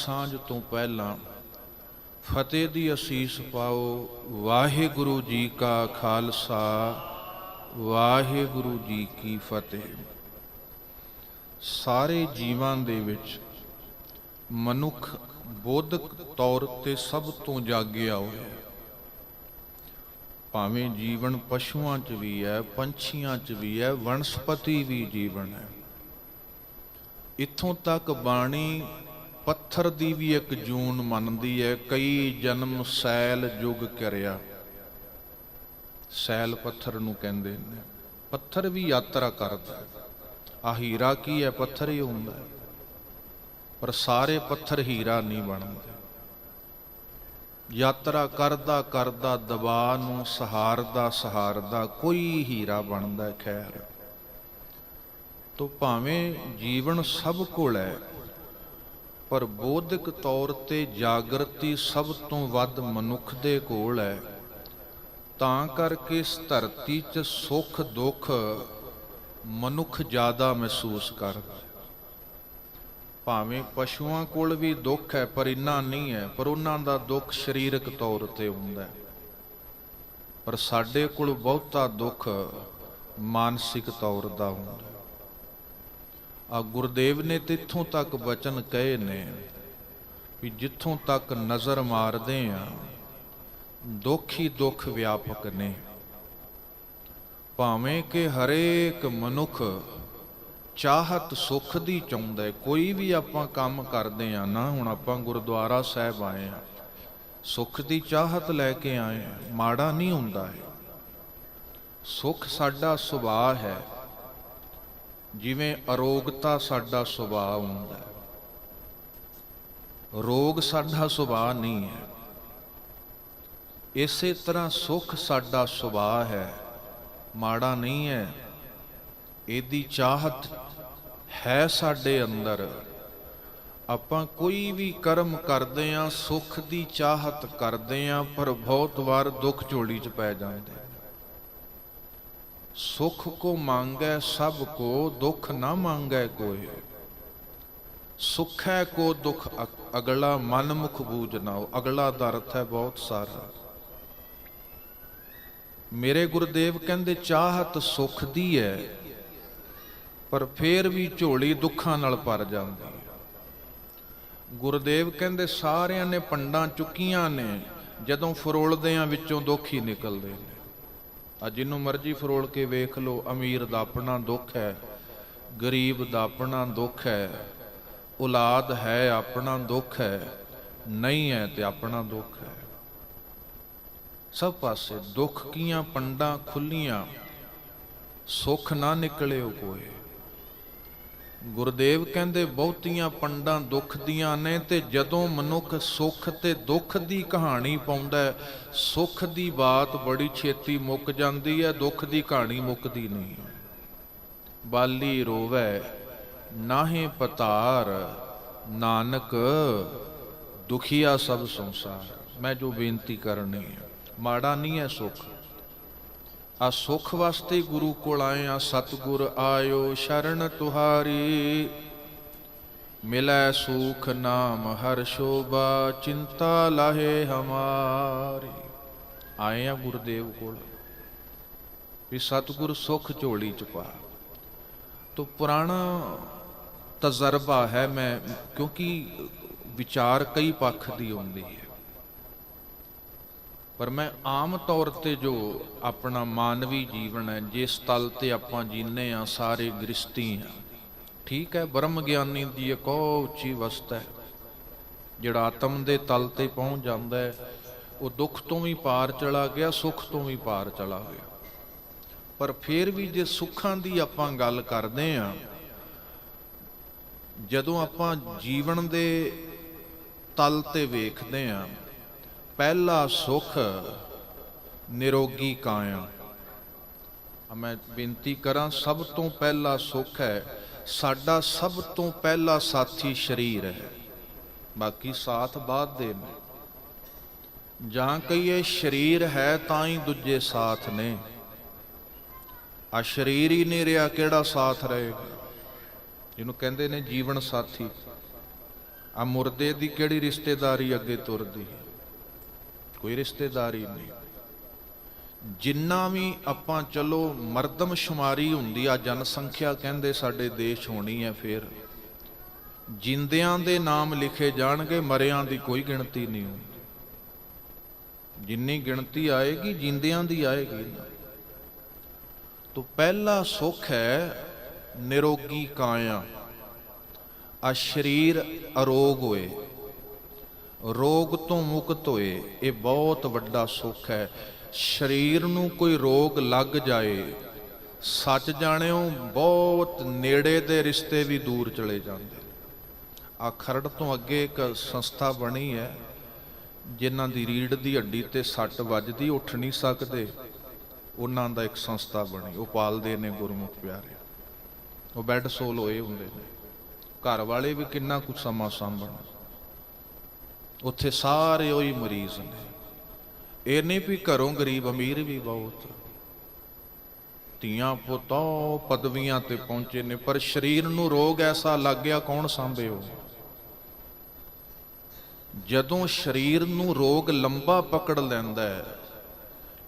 ਸਾਂਝ ਤੋਂ ਪਹਿਲਾਂ ਫਤਿਹ ਦੀ ਅਸੀਸ ਪਾਓ, ਵਾਹਿਗੁਰੂ ਜੀ ਕਾ ਖਾਲਸਾ, ਵਾਹਿਗੁਰੂ ਜੀ ਕੀ ਫਤਿਹ। ਸਾਰੇ ਜੀਵਾਂ ਦੇ ਵਿੱਚ ਮਨੁੱਖ ਬੋਧਕ ਤੌਰ ਤੇ ਸਭ ਤੋਂ ਜਾਗਿਆ ਹੋਇਆ ਹੈ। ਭਾਵੇਂ ਜੀਵਨ ਪਸ਼ੂਆਂ 'ਚ ਵੀ ਹੈ, ਪੰਛੀਆਂ 'ਚ ਵੀ ਹੈ ਵਨਸਪਤੀ ਵੀ ਜੀਵਨ ਹੈ। ਇੱਥੋਂ ਤੱਕ ਬਾਣੀ ਪੱਥਰ ਦੀ ਵੀ ਇੱਕ ਜੂਨ ਮੰਨਦੀ ਹੈ ਕਈ ਜਨਮ ਸੈਲ ਜੁਗ ਕਰਿਆ। ਸੈਲ ਪੱਥਰ ਨੂੰ ਕਹਿੰਦੇ ਨੇ, ਪੱਥਰ ਵੀ ਯਾਤਰਾ ਕਰਦਾ ਆ ਹੀਰਾ ਕੀ ਹੈ ਪੱਥਰ ਹੀ ਹੁੰਦਾ ਪਰ ਸਾਰੇ ਪੱਥਰ ਹੀਰਾ ਨਹੀਂ ਬਣਦੇ। ਯਾਤਰਾ ਕਰਦਾ ਕਰਦਾ ਦਬਾ ਨੂੰ ਸਹਾਰਦਾ ਸਹਾਰਦਾ ਕੋਈ ਹੀਰਾ ਬਣਦਾ ਖੈਰ। ਤੋ ਭਾਵੇਂ ਜੀਵਨ ਸਭ ਕੋਲ ਹੈ ਪਰ ਬੋਧਿਕ ਤੌਰ ਤੇ ਜਾਗਰਤੀ ਸਭ ਤੋਂ ਵੱਧ ਮਨੁੱਖ ਦੇ ਕੋਲ ਹੈ। ਤਾਂ ਕਰਕੇ ਇਸ ਧਰਤੀ 'ਚ ਸੁੱਖ ਦੁੱਖ ਮਨੁੱਖ ਜ਼ਿਆਦਾ ਮਹਿਸੂਸ ਕਰਦਾ ਭਾਵੇਂ ਪਸ਼ੂਆਂ ਕੋਲ ਵੀ ਦੁੱਖ ਹੈ, ਪਰ ਇੰਨਾ ਨਹੀਂ ਹੈ, ਪਰ ਉਹਨਾਂ ਦਾ ਦੁੱਖ ਸਰੀਰਕ ਤੌਰ ਤੇ ਹੁੰਦਾ ਹੈ। ਪਰ ਸਾਡੇ ਕੋਲ ਬਹੁਤਾ ਦੁੱਖ ਮਾਨਸਿਕ ਤੌਰ ਦਾ ਹੁੰਦਾ ਆ ਗੁਰਦੇਵ ਨੇ ਤਿੱਥੋਂ ਤੱਕ ਬਚਨ ਕਹੇ ਨੇ ਵੀ ਜਿੱਥੋਂ ਤੱਕ ਨਜ਼ਰ ਮਾਰਦੇ ਆ, ਦੁੱਖ ਹੀ ਦੁੱਖ ਵਿਆਪਕ ਨੇ। ਭਾਵੇਂ ਕਿ ਹਰੇਕ ਮਨੁੱਖ ਚਾਹਤ ਸੁੱਖ ਦੀ ਚਾਹੁੰਦਾ ਹੈ, ਕੋਈ ਵੀ ਆਪਾਂ ਕੰਮ ਕਰਦੇ ਆ, ਨਾ ਹੁਣ ਆਪਾਂ ਗੁਰਦੁਆਰਾ ਸਾਹਿਬ ਆਏ ਆ, ਸੁੱਖ ਦੀ ਚਾਹਤ ਲੈ ਕੇ ਆਏ ਆ, ਮਾੜਾ ਨਹੀਂ ਹੁੰਦਾ ਹੈ ਸੁੱਖ ਸਾਡਾ ਸੁਭਾਅ ਹੈ। ਜਿਵੇਂ ਅਰੋਗਤਾ ਸਾਡਾ ਸੁਭਾਅ ਹੁੰਦਾ ਹੈ। ਰੋਗ ਸਾਡਾ ਸੁਭਾਅ ਨਹੀਂ ਹੈ। ਇਸੇ ਤਰ੍ਹਾਂ ਸੁੱਖ ਸਾਡਾ ਸੁਭਾਅ ਹੈ। ਮਾੜਾ ਨਹੀਂ ਹੈ। ਇਹਦੀ ਚਾਹਤ ਹੈ ਸਾਡੇ ਅੰਦਰ। ਆਪਾਂ ਕੋਈ ਵੀ ਕਰਮ ਕਰਦੇ ਆਂ ਸੁੱਖ ਦੀ ਚਾਹਤ ਕਰਦੇ ਆਂ ਪਰ ਬਹੁਤ ਵਾਰ ਦੁੱਖ ਝੋਲੀ 'ਚ ਪੈ ਜਾਂਦੇ ਸੁਖ ਕੋ ਮੰਗੈ, ਸਭ ਕੋ ਦੁਖ ਨਾ ਮੰਗੈ ਕੋਇ ਸੁਖੈ ਕੋ ਦੁਖ ਅਗਲਾ ਮਨ ਮੁਖ ਬੂਝ ਨਾਓ ਅਗਲਾ ਦਾ ਅਰਥ ਹੈ ਬਹੁਤ ਸਾਰਾ। ਮੇਰੇ ਗੁਰਦੇਵ ਕਹਿੰਦੇ, ਚਾਹਤ ਸੁਖ ਦੀ ਹੈ ਪਰ ਫੇਰ ਵੀ ਝੋਲੀ ਦੁੱਖਾਂ ਨਾਲ ਭਰ ਜਾਂਦੀ ਹੈ ਗੁਰਦੇਵ ਕਹਿੰਦੇ, ਸਾਰਿਆਂ ਨੇ ਪੰਡਾਂ ਚੁੱਕੀਆਂ ਨੇ, ਜਦੋਂ ਫਰੋਲਦੇ ਆ ਵਿੱਚੋਂ ਦੁੱਖ ਹੀ ਨਿਕਲਦੇ ਨੇ। ਆ ਜਿਹਨੂੰ ਮਰਜ਼ੀ ਫਰੋਲ ਕੇ ਵੇਖ ਲੋ ਅਮੀਰ ਦਾ ਆਪਣਾ ਦੁੱਖ ਹੈ, ਗਰੀਬ ਦਾ ਆਪਣਾ ਦੁੱਖ ਹੈ, ਔਲਾਦ ਹੈ, ਆਪਣਾ ਦੁੱਖ ਹੈ, ਨਹੀਂ ਹੈ ਤੇ ਆਪਣਾ ਦੁੱਖ ਹੈ। ਸਭ ਪਾਸੇ ਦੁੱਖ ਕੀਆਂ, ਪੰਡਾਂ ਖੁੱਲੀਆਂ, ਸੁੱਖ ਨਾ ਨਿਕਲਿਓ ਕੋਏ। ਗੁਰਦੇਵ ਕਹਿੰਦੇ, ਬਹੁਤੀਆਂ ਪੰਡਾਂ ਦੁੱਖ ਦੀਆਂ ਨੇ ਤੇ ਜਦੋਂ ਮਨੁੱਖ ਸੁੱਖ ਤੇ ਦੁੱਖ ਦੀ ਕਹਾਣੀ ਪਾਉਂਦਾ ਸੁੱਖ ਦੀ ਬਾਤ ਬੜੀ ਛੇਤੀ ਮੁੱਕ ਜਾਂਦੀ ਹੈ, ਦੁੱਖ ਦੀ ਕਹਾਣੀ ਮੁੱਕਦੀ ਨਹੀਂ ਬਾਲੀ ਰੋਵੇ, ਨਾਹੇ ਪਤਾਰ, ਨਾਨਕ, ਦੁਖੀਆ ਸਭ ਸੰਸਾਰ। ਮੈਂ ਜੋ ਬੇਨਤੀ ਕਰਨੀ ਹੈ, ਮਾੜਾ ਨਹੀਂ ਹੈ ਸੁੱਖ। ਆ ਸੁਖ ਵਾਸਤੇ ਗੁਰੂ ਕੋਲ ਆਏ ਆ, ਸਤਿਗੁਰ ਆਇਓ ਸ਼ਰਨ ਤੁਹਾਰੀ। ਮਿਲੈ ਸੁਖ ਨਾਮ ਹਰ ਸ਼ੋਭਾ, ਚਿੰਤਾ ਲਾਹੇ ਹਮਾਰੀ। ਆਏ ਆ ਗੁਰਦੇਵ ਕੋਲ ਵੀ ਸਤਿਗੁਰ ਸੁਖ ਝੋਲੀ ਚ ਪਾ। ਤੋ ਪੁਰਾਣਾ ਤਜਰਬਾ ਹੈ ਮੈਂ, ਕਿਉਂਕਿ ਵਿਚਾਰ ਕਈ ਪੱਖ ਦੀ ਹੁੰਦੀ ਹੈ। ਪਰ ਮੈਂ ਆਮ ਤੌਰ ਤੇ ਜੋ ਆਪਣਾ ਮਾਨਵੀ ਜੀਵਨ ਹੈ, ਜਿਸ ਤਲ ਤੇ ਆਪਾਂ ਜੀਨੇ ਆ ਸਾਰੇ ਗ੍ਰਸਤੀ ਆ ਠੀਕ ਹੈ, ਬ੍ਰਹਮ ਗਿਆਨੀ ਦੀ ਇੱਕ ਉਹ ਉੱਚੀ ਵਸਤ ਹੈ, ਜਿਹੜਾ ਆਤਮ ਦੇ ਤਲ ਤੇ ਪਹੁੰਚ ਜਾਂਦਾ ਹੈ। ਉਹ ਦੁੱਖ ਤੋਂ ਵੀ ਪਾਰ ਚਲਾ ਗਿਆ, ਸੁੱਖ ਤੋਂ ਵੀ ਪਾਰ ਚਲਾ ਗਿਆ। ਪਰ ਫਿਰ ਵੀ ਜੇ ਸੁੱਖਾਂ ਦੀ ਆਪਾਂ ਗੱਲ ਕਰਦੇ ਆ ਜਦੋਂ ਆਪਾਂ ਜੀਵਨ ਦੇ ਤਲ ਤੇ ਵੇਖਦੇ ਆ ਪਹਿਲਾ ਸੁਖ ਨਿਰੋਗੀ ਕਾਇਆ ਮੈਂ ਬੇਨਤੀ ਕਰਾਂ, ਸਭ ਤੋਂ ਪਹਿਲਾ ਸੁਖ ਹੈ, ਸਾਡਾ ਸਭ ਤੋਂ ਪਹਿਲਾ ਸਾਥੀ ਸਰੀਰ ਹੈ। ਬਾਕੀ ਸਾਥ ਬਾਅਦ ਦੇ ਨੇ। ਜਾਂ ਕਹੀਏ ਸਰੀਰ ਹੈ ਤਾਂ ਹੀ ਦੂਜੇ ਸਾਥ ਨੇ। ਆ ਸਰੀਰ ਹੀ ਨਹੀਂ ਰਿਹਾ, ਕਿਹੜਾ ਸਾਥ ਰਹੇਗਾ? ਜਿਹਨੂੰ ਕਹਿੰਦੇ ਨੇ ਜੀਵਨ ਸਾਥੀ। ਆ ਮੁਰਦੇ ਦੀ ਕਿਹੜੀ ਰਿਸ਼ਤੇਦਾਰੀ ਅੱਗੇ ਤੁਰਦੀ ਹੈ? ਕੋਈ ਰਿਸ਼ਤੇਦਾਰੀ ਨਹੀਂ। ਜਿੰਨਾ ਵੀ ਆਪਾਂ ਚਲੋ ਮਰਦਮਸ਼ੁਮਾਰੀ ਹੁੰਦੀ ਆ, ਜਨਸੰਖਿਆ ਕਹਿੰਦੇ ਸਾਡੇ ਦੇਸ਼ ਹੋਣੀ ਹੈ ਫੇਰ। ਜਿੰਦਿਆਂ ਦੇ ਨਾਮ ਲਿਖੇ ਜਾਣਗੇ, ਮਰਿਆਂ ਦੀ ਕੋਈ ਗਿਣਤੀ ਨਹੀਂ ਹੁੰਦੀ। ਜਿੰਨੀ ਗਿਣਤੀ ਆਏਗੀ, ਜਿੰਦਿਆਂ ਦੀ ਆਏਗੀ ਨਾ। ਤੋ ਪਹਿਲਾ ਸੁਖ ਹੈ ਨਿਰੋਗੀ ਕਾਇਆ। ਆ ਸਰੀਰ ਅਰੋਗ ਹੋਏ। ਰੋਗ ਤੋਂ ਮੁਕਤ ਹੋਏ, ਇਹ ਬਹੁਤ ਵੱਡਾ ਸੁੱਖ ਹੈ। ਸਰੀਰ ਨੂੰ ਕੋਈ ਰੋਗ ਲੱਗ ਜਾਏ, ਸੱਚ ਜਾਣਿਓ, ਬਹੁਤ ਨੇੜੇ ਦੇ ਰਿਸ਼ਤੇ ਵੀ ਦੂਰ ਚਲੇ ਜਾਂਦੇ। ਆ ਖਰੜ ਤੋਂ ਅੱਗੇ ਇੱਕ ਸੰਸਥਾ ਬਣੀ ਹੈ, ਜਿਨ੍ਹਾਂ ਦੀ ਰੀੜ ਦੀ ਹੱਡੀ ਤੇ ਸੱਟ ਵੱਜਦੀ ਉੱਠ ਨਹੀਂ ਸਕਦੇ। ਉਹਨਾਂ ਦਾ ਇੱਕ ਸੰਸਥਾ ਬਣੀ, ਉਹ ਪਾਲਦੇ ਨੇ ਗੁਰਮੁਖ ਪਿਆਰੇ। ਉਹ ਬੈੱਡ ਸੋਲ ਹੋਏ ਹੁੰਦੇ ਨੇ। ਘਰ ਵਾਲੇ ਵੀ ਕਿੰਨਾ ਕੁ ਸਮਾਂ ਸਾਂਭਣ। ਉੱਥੇ ਸਾਰੇ ਉਹੀ ਮਰੀਜ਼ ਨੇ। ਇਹ ਨਹੀਂ ਵੀ ਘਰੋਂ ਗਰੀਬ ਅਮੀਰ ਵੀ ਬਹੁਤ। ਧੀਆਂ ਪੁੱਤੋਂ ਪਦਵੀਆਂ ਤੇ ਪਹੁੰਚੇ ਨੇ, ਪਰ ਸਰੀਰ ਨੂੰ ਰੋਗ ਐਸਾ ਲੱਗ ਗਿਆ ਕੌਣ ਸਾਂਭੇ ਉਹ ਜਦੋਂ ਸਰੀਰ ਨੂੰ ਰੋਗ ਲੰਬਾ ਪਕੜ ਲੈਂਦਾ ਹੈ,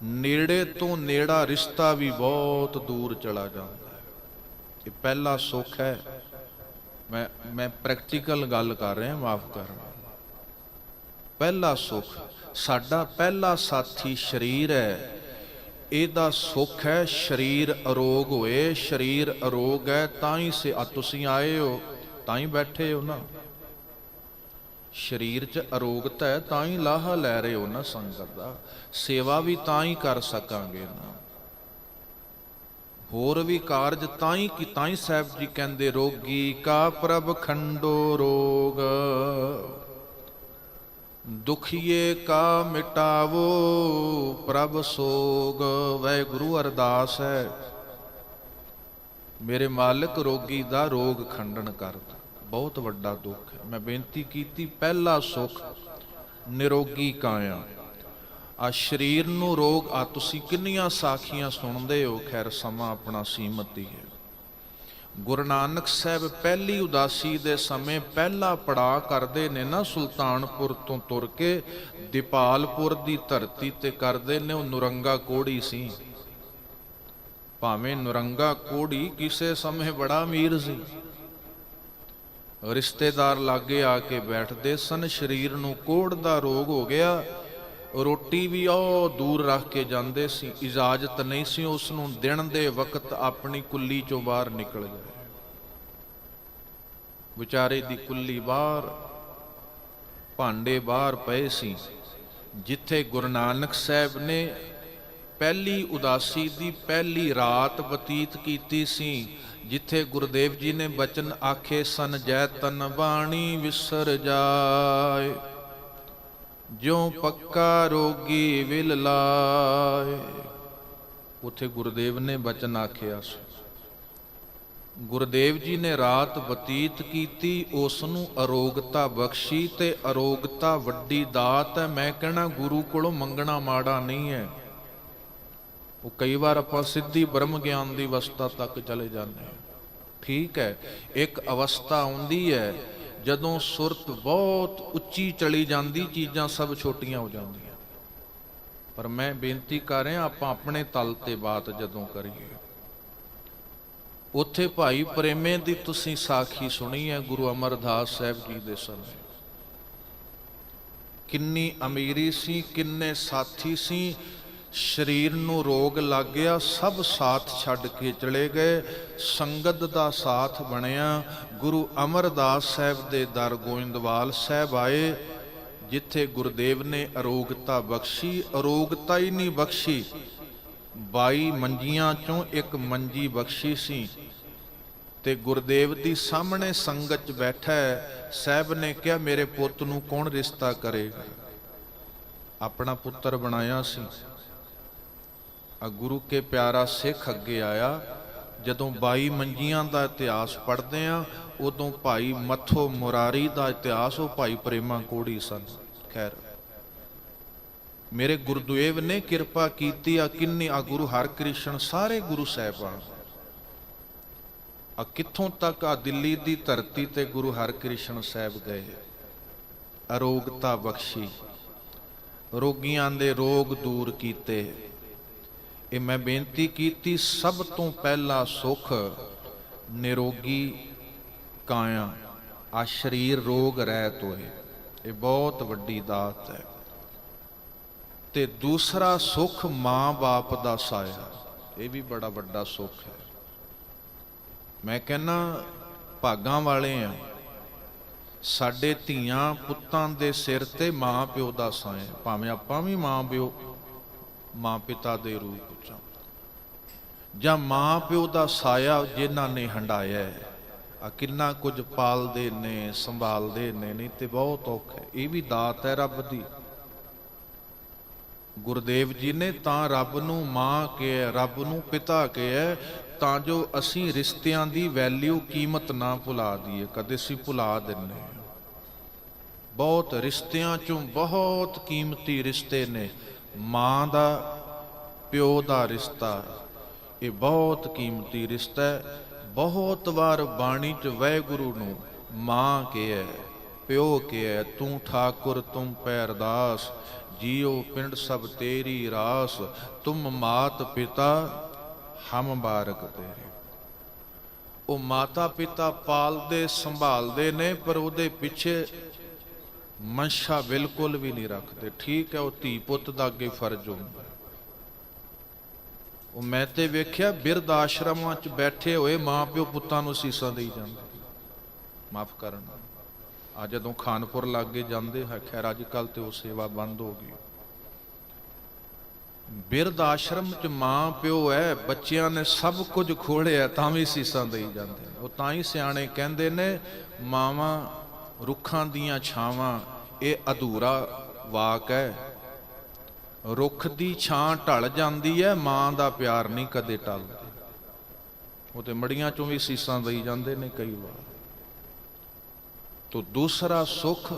ਨੇੜੇ ਤੋਂ ਨੇੜਾ ਰਿਸ਼ਤਾ ਵੀ ਬਹੁਤ ਦੂਰ ਚਲਾ ਜਾਂਦਾ ਹੈ। ਇਹ ਪਹਿਲਾ ਸੁੱਖ ਹੈ। ਮੈਂ ਮੈਂ ਪ੍ਰੈਕਟੀਕਲ ਗੱਲ ਕਰ ਰਿਹਾ, ਮਾਫ ਕਰਨਾ। ਪਹਿਲਾ ਸੁੱਖ ਸਾਡਾ ਪਹਿਲਾ ਸਾਥੀ ਸਰੀਰ ਹੈ। ਇਹਦਾ ਸੁੱਖ ਹੈ, ਸਰੀਰ ਅਰੋਗ ਹੋਏ, ਸਰੀਰ ਅਰੋਗ ਹੈ ਤਾਂ ਹੀ ਸੇ ਤੁਸੀਂ ਆਏ ਹੋ ਤਾਂ ਹੀ ਬੈਠੇ ਹੋ ਨਾ। ਸਰੀਰ 'ਚ ਅਰੋਗਤਾ ਹੈ ਤਾਂ ਹੀ ਲਾਹਾ ਲੈ ਰਹੇ ਹੋ ਨਾ ਸੰਗਤ ਦਾ। ਸੇਵਾ ਵੀ ਤਾਂ ਹੀ ਕਰ ਸਕਾਂਗੇ ਨਾ। ਹੋਰ ਵੀ ਕਾਰਜ ਤਾਂ ਹੀ ਕਿ ਤਾਂ ਹੀ ਸਾਹਿਬ ਜੀ ਕਹਿੰਦੇ, ਰੋਗੀ ਕਾ ਪ੍ਰਭ ਖੰਡੋ ਰੋਗ। ਦੁਖੀਏ ਕਾ ਮਿਟਾਵੋ ਪ੍ਰਭ ਸੋਗ ਵੈ ਗੁਰੂ ਅਰਦਾਸ ਹੈ। ਮੇਰੇ ਮਾਲਕ ਰੋਗੀ ਦਾ ਰੋਗ ਖੰਡਨ ਕਰਦਾ ਬਹੁਤ ਵੱਡਾ ਦੁੱਖ ਹੈ। ਮੈਂ ਬੇਨਤੀ ਕੀਤੀ, ਪਹਿਲਾ ਸੁਖ ਨਿਰੋਗੀ ਕਾਇਆ। ਆ ਸਰੀਰ ਨੂੰ ਰੋਗ ਆ, ਤੁਸੀਂ ਕਿੰਨੀਆਂ ਸਾਖੀਆਂ ਸੁਣਦੇ ਹੋ? ਖੈਰ, ਸਮਾਂ ਆਪਣਾ ਸੀਮਤ ਹੀ ਹੈ। ਗੁਰੂ ਨਾਨਕ ਸਾਹਿਬ ਪਹਿਲੀ ਉਦਾਸੀ ਦੇ ਸਮੇਂ ਪਹਿਲਾ ਪੜਾ ਕਰਦੇ ਨੇ ਨਾ ਸੁਲਤਾਨਪੁਰ ਤੋਂ ਤੁਰ ਕੇ, ਦੀਪਾਲਪੁਰ ਦੀ ਧਰਤੀ ਤੇ ਕਰਦੇ ਨੇ, ਉਹ ਨੁਰੰਗਾ ਕੋੜੀ ਸੀ। ਭਾਵੇਂ ਨੁਰੰਗਾ ਕੋੜੀ ਕਿਸੇ ਸਮੇਂ ਬੜਾ ਅਮੀਰ ਸੀ। ਰਿਸ਼ਤੇਦਾਰ ਲਾਗੇ ਆ ਕੇ ਬੈਠਦੇ ਸਨ, ਸਰੀਰ ਨੂੰ ਕੋੜ ਦਾ ਰੋਗ ਹੋ ਗਿਆ। ਰੋਟੀ ਵੀ ਉਹ ਦੂਰ ਰੱਖ ਕੇ ਜਾਂਦੇ ਸੀ, ਇਜਾਜ਼ਤ ਨਹੀਂ ਸੀ ਉਸ ਨੂੰ ਦਿਨ ਦੇ ਵਕਤ ਆਪਣੀ ਕੁੱਲੀ ਚੋਂ ਬਾਹਰ ਨਿਕਲ ਜਾਏ ਵਿਚਾਰੇ ਦੀ ਕੁੱਲੀ ਬਾਹਰ, ਭਾਂਡੇ ਬਾਹਰ ਪਏ ਸੀ, ਜਿੱਥੇ ਗੁਰੂ ਨਾਨਕ ਸਾਹਿਬ ਨੇ ਪਹਿਲੀ ਉਦਾਸੀ ਦੀ ਪਹਿਲੀ ਰਾਤ ਬਤੀਤ ਕੀਤੀ ਸੀ, ਜਿੱਥੇ ਗੁਰਦੇਵ ਜੀ ਨੇ ਬਚਨ ਆਖੇ, ਸਨ ਜੈ ਤਨ ਬਾਣੀ ਵਿਸਰ ਜਾਏ। ਜਿਉ ਪੱਕਾ ਰੋਗੀ ਵਿਲ ਲਾਏ। ਉਥੇ ਗੁਰਦੇਵ ਨੇ ਬਚਨ ਆਖਿਆ ਸੀ। ਗੁਰਦੇਵ ਜੀ ਨੇ ਰਾਤ ਬਤੀਤ ਕੀਤੀ ਉਸ ਨੂੰ ਅਰੋਗਤਾ ਬਖਸ਼ੀ ਤੇ ਅਰੋਗਤਾ ਵੱਡੀ ਦਾਤ ਹੈ। ਮੈਂ ਕਹਿਣਾ, ਗੁਰੂ ਕੋਲੋਂ ਮੰਗਣਾ ਮਾੜਾ ਨਹੀਂ ਹੈ। ਉਹ ਕਈ ਵਾਰ ਆਪਾਂ ਸਿੱਧੀ ਬ੍ਰਹਮ ਗਿਆਨ ਦੀ ਅਵਸਥਾ ਤੱਕ ਚਲੇ ਜਾਂਦੇ ਹਾਂ। ਠੀਕ ਹੈ, ਇੱਕ ਅਵਸਥਾ ਆਉਂਦੀ ਹੈ ਜਦੋਂ ਸੁਰਤ ਬਹੁਤ ਉੱਚੀ ਚਲੀ ਜਾਂਦੀ, ਚੀਜ਼ਾਂ ਸਭ ਛੋਟੀਆਂ ਹੋ ਜਾਂਦੀਆਂ। ਪਰ ਮੈਂ ਬੇਨਤੀ ਕਰ ਰਿਹਾ, ਆਪਾਂ ਆਪਣੇ ਤਲ ਤੇ ਬਾਤ ਜਦੋਂ ਕਰੀਏ। ਉੱਥੇ ਭਾਈ ਪ੍ਰੇਮੇ ਦੀ ਤੁਸੀਂ ਸਾਖੀ ਸੁਣੀ ਹੈ, ਗੁਰੂ ਅਮਰਦਾਸ ਸਾਹਿਬ ਜੀ ਦੇ ਸਮੇਂ। ਕਿੰਨੀ ਅਮੀਰੀ ਸੀ, ਕਿੰਨੇ ਸਾਥੀ ਸੀ ਸਰੀਰ ਨੂੰ ਰੋਗ ਲੱਗ ਗਿਆ, ਸਭ ਸਾਥ ਛੱਡ ਕੇ ਚਲੇ ਗਏ। ਸੰਗਤ ਦਾ ਸਾਥ ਬਣਿਆ। ਗੁਰੂ ਅਮਰਦਾਸ ਸਾਹਿਬ ਦੇ ਦਰ ਗੋਇੰਦਵਾਲ ਸਾਹਿਬ ਆਏ, ਜਿੱਥੇ ਗੁਰਦੇਵ ਨੇ ਅਰੋਗਤਾ ਬਖਸ਼ੀ। ਅਰੋਗਤਾ ਹੀ ਨਹੀਂ ਬਖਸ਼ੀ 22 ਮੰਜੀਆਂ ਚੋਂ ਇੱਕ ਮੰਜੀ ਬਖਸ਼ੀ ਸੀ। ਤੇ ਗੁਰਦੇਵ ਦੀ ਸਾਹਮਣੇ ਸੰਗਤ 'ਚ ਬੈਠਾ ਸਾਹਿਬ ਨੇ ਕਿਹਾ, ਮੇਰੇ ਪੁੱਤ ਨੂੰ ਕੌਣ ਰਿਸ਼ਤਾ ਕਰੇਗਾ? ਆਪਣਾ ਪੁੱਤਰ ਬਣਾਇਆ ਸੀ। ਆ ਗੁਰੂ ਕੇ ਪਿਆਰਾ ਸਿੱਖ ਅੱਗੇ ਆਇਆ। ਜਦੋਂ 22 ਮੰਜੀਆਂ ਦਾ ਇਤਿਹਾਸ ਪੜ੍ਹਦੇ ਆ, ਉਦੋਂ ਭਾਈ ਮੱਥੋ ਮੁਰਾਰੀ ਦਾ ਇਤਿਹਾਸ, ਉਹ ਭਾਈ ਪ੍ਰੇਮਾ ਕੋੜੀ ਸਨ। ਖੈਰ, ਮੇਰੇ ਗੁਰਦੇਵ ਨੇ ਕਿਰਪਾ ਕੀਤੀ ਆ ਕਿੰਨੇ, ਆ ਗੁਰੂ ਹਰਕ੍ਰਿਸ਼ਨ ਸਾਰੇ ਗੁਰੂ ਸਾਹਿਬਾਨ। ਆ ਕਿੱਥੋਂ ਤੱਕ ਆ ਦਿੱਲੀ ਦੀ ਧਰਤੀ ਤੇ ਗੁਰੂ ਹਰਕ੍ਰਿਸ਼ਨ ਸਾਹਿਬ ਗਏ। ਅਰੋਗਤਾ ਬਖਸ਼ੀ। ਰੋਗੀਆਂ ਦੇ ਰੋਗ ਦੂਰ ਕੀਤੇ। ਇਹ ਮੈਂ ਬੇਨਤੀ ਕੀਤੀ, ਸਭ ਤੋਂ ਪਹਿਲਾ ਸੁਖ ਨਿਰੋਗੀ ਕਾਇਆ, ਆ ਸਰੀਰ ਰੋਗ ਰਹਿਤ ਹੋਏ। ਇਹ ਬਹੁਤ ਵੱਡੀ ਦਾਤ ਹੈ। ਤੇ ਦੂਸਰਾ ਸੁਖ ਮਾਂ-ਬਾਪ ਦਾ ਸਾਇਆ, ਇਹ ਵੀ ਬੜਾ ਵੱਡਾ ਸੁਖ ਹੈ। ਮੈਂ ਕਹਿੰਨਾ, ਭਾਗਾਂ ਵਾਲੇ ਆ, ਸਾਡੇ ਧੀਆਂ ਪੁੱਤਾਂ ਦੇ ਸਿਰ ਤੇ ਮਾਂ ਪਿਓ ਦਾ ਸਾਇਆ, ਭਾਵੇਂ ਆਪਾਂ ਵੀ ਮਾਂ ਪਿਓ ਮਾਂ ਪਿਤਾ ਦੇ ਰੂਪ ਜਾਂ ਮਾਂ ਪਿਓ ਦਾ ਸਾਇਆ ਜਿਨ੍ਹਾਂ ਨੇ ਹੰਡਾਇਆ ਆ ਕਿੰਨਾ ਕੁਝ ਪਾਲਦੇ ਨੇ, ਸੰਭਾਲਦੇ ਨੇ, ਨਹੀਂ ਤੇ ਬਹੁਤ ਔਖਾ ਇਹ ਵੀ ਦਾਤ ਹੈ ਰੱਬ ਦੀ। ਗੁਰਦੇਵ ਜੀ ਨੇ ਤਾਂ ਰੱਬ ਨੂੰ ਮਾਂ ਕਿਹਾ, ਰੱਬ ਨੂੰ ਪਿਤਾ ਕਿਹਾ, ਤਾਂ ਜੋ ਅਸੀਂ ਰਿਸ਼ਤਿਆਂ ਦੀ ਵੈਲਿਊ ਕੀਮਤ ਨਾ ਭੁਲਾ ਦਈਏ, ਕਦੇ ਅਸੀਂ ਭੁਲਾ ਦਿੰਨੇ ਬਹੁਤ ਰਿਸ਼ਤਿਆਂ ਚੋਂ ਬਹੁਤ ਕੀਮਤੀ ਰਿਸ਼ਤੇ ਨੇ। ਮਾਂ ਦਾ, ਪਿਓ ਦਾ ਰਿਸ਼ਤਾ ਇਹ ਬਹੁਤ ਕੀਮਤੀ ਰਿਸ਼ਤਾ ਹੈ। ਬਹੁਤ ਵਾਰ ਬਾਣੀ ਚ ਵਾਹਿਗੁਰੂ ਨੂੰ ਮਾਂ ਕਿਹਾ ਪਿਓ ਕਿਹਾ ਤੂੰ ਠਾਕੁਰ, ਤੂੰ ਪੈ ਅਰਦਾਸ ਜੀਉ ਪਿੰਡ ਸਭ ਤੇਰੀ ਰਾਸ, ਤੁਮ ਮਾਤ ਪਿਤਾ ਹਮ ਬਾਰਕ ਤੇਰੇ। ਉਹ ਮਾਤਾ ਪਿਤਾ ਪਾਲਦੇ, ਸੰਭਾਲਦੇ ਨੇ, ਪਰ ਉਹਦੇ ਪਿੱਛੇ ਮਨਸ਼ਾ ਬਿਲਕੁਲ ਵੀ ਨਹੀਂ ਰੱਖਦੇ। ਠੀਕ ਹੈ, ਉਹ ਧੀ ਪੁੱਤ ਦਾ ਅੱਗੇ ਫਰਜ਼ ਹੁੰਦਾ ਉਹ ਮੈਂ ਤੇ ਵੇਖਿਆ ਬਿਰਧ ਆਸ਼ਰਮਾਂ 'ਚ ਬੈਠੇ ਹੋਏ ਮਾਂ ਪਿਓ ਪੁੱਤਾਂ ਨੂੰ ਸੀਸਾਂ ਦੇਈ ਜਾਂਦੇ। ਮਾਫ ਕਰਨ। ਆ ਜਦੋਂ ਖਾਨਪੁਰ ਲਾਗੇ ਜਾਂਦੇ, ਹੈ ਖੈਰ ਅੱਜ ਕੱਲ ਤੇ ਉਹ ਸੇਵਾ ਬੰਦ ਹੋ ਗਈ। ਬਿਰਧ ਆਸ਼ਰਮ 'ਚ ਮਾਂ ਪਿਓ ਹੈ ਬੱਚਿਆਂ ਨੇ ਸਭ ਕੁਝ ਖੋਲਿਆ ਤਾਂ ਵੀ ਸੀਸਾਂ ਦੇਈ ਜਾਂਦੇ ਨੇ। ਉਹ ਤਾਂ ਹੀ ਸਿਆਣੇ ਕਹਿੰਦੇ ਨੇ, ਮਾਵਾਂ ਰੁੱਖਾਂ ਦੀਆਂ ਛਾਵਾਂ, ਇਹ ਅਧੂਰਾ ਵਾਕ ਹੈ ਰੁੱਖ ਦੀ ਛਾਂ ਢਲ ਜਾਂਦੀ ਹੈ ਮਾਂ ਦਾ ਪਿਆਰ ਨਹੀਂ ਕਦੇ ਟਲਦਾ। ਉਹ ਤੇ ਮੜੀਆਂ ਚੋਂ ਵੀ ਸੀਸਾਂ ਦੇਈ ਜਾਂਦੇ ਨੇ ਕਈ ਵਾਰ। ਤੋ ਦੂਸਰਾ ਸੁਖ